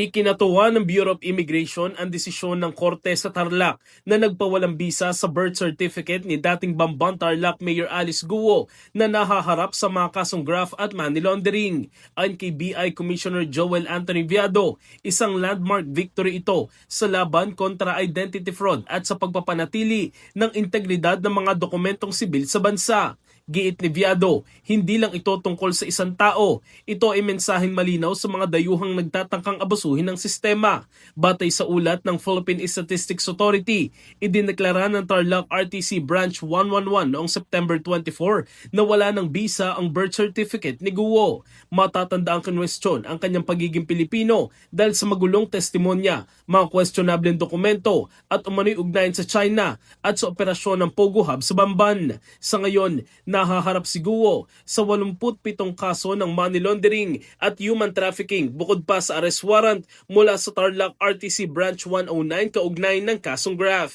Ikinatuwa ng Bureau of Immigration ang desisyon ng Korte sa Tarlac na nagpawalang bisa sa birth certificate ni dating Bamban Tarlac Mayor Alice Guo na nahaharap sa mga kasong graft at money laundering. Ayon kay BI Commissioner Joel Anthony Viado, isang landmark victory ito sa laban kontra identity fraud at sa pagpapanatili ng integridad ng mga dokumentong sibil sa bansa. Giit ni hindi lang ito tungkol sa isang tao. Ito ay mensaheng malinaw sa mga dayuhang nagtatangkang abusuhin ng sistema. Batay sa ulat ng Philippine Statistics Authority, idineklara ng Tarlac RTC Branch 111 noong September 24 na wala ng bisa ang birth certificate ni Guo. Matatanda ang kinwestiyon ang kanyang pagiging Pilipino dahil sa magulong testimonya, mga questionable dokumento at umano'y ugnayan sa China at sa operasyon ng Pogo Hub sa Bamban. Sa ngayon, nahaharap si Guo sa 87 kaso ng money laundering at human trafficking bukod pa sa arrest warrant mula sa Tarlac RTC Branch 109 kaugnay ng kasong graft.